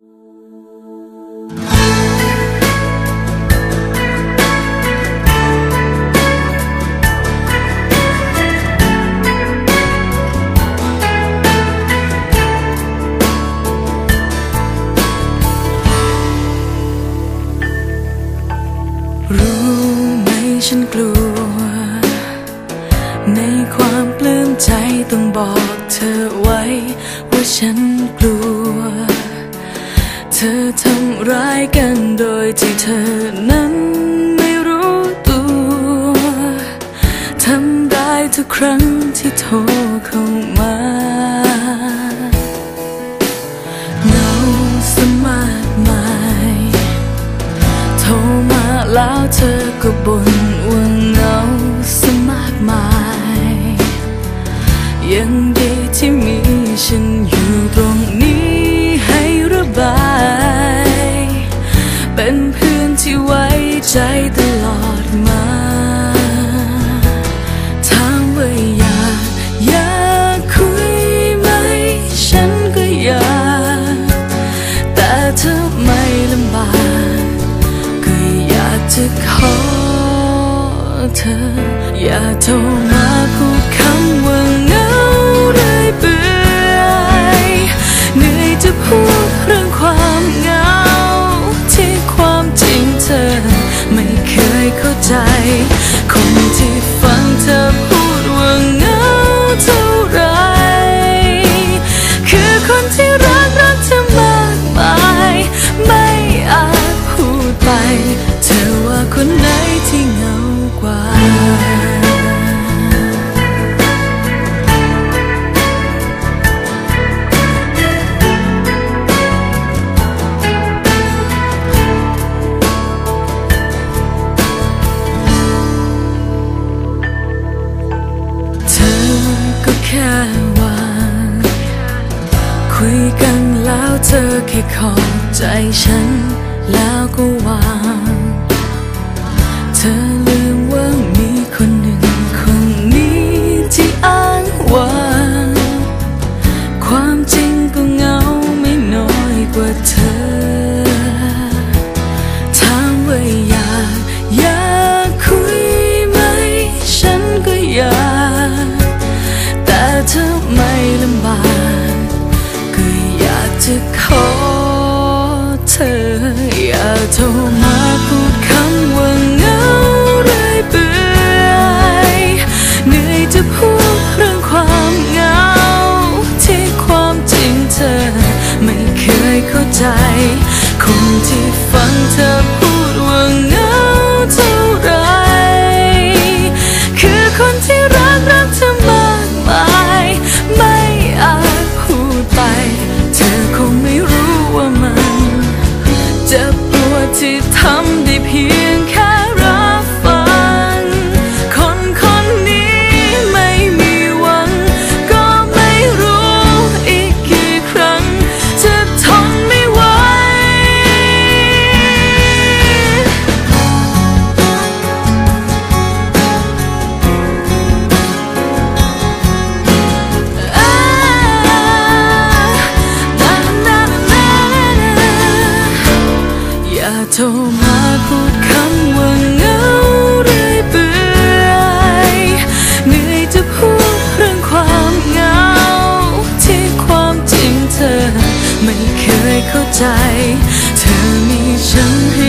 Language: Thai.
รู้ไหมฉันกลัว ในความปลื้มใจต้องบอกเธอไว้ ว่าฉันกลัว เธอทำร้ายกันโดยที่เธอนั้นไม่รู้ตัว ทำร้ายทุกครั้งที่โทรเข้ามาเงาสมากมาโทรมาแล้วเธอก็บ่น เธอ อย่าโทรมาพูด คุยกันแล้วเธอแค่ขอใจฉันแล้วก็วางเธอ อย่าโทรมาพูดคำว่างาเลยเปื่อเหนื่อยจะพูดเรื่องความเงา ที่ความจริงเธอ ไม่เคยเข้าใจ คนที่ฟังเธอ ใจ เธอมีฉันให้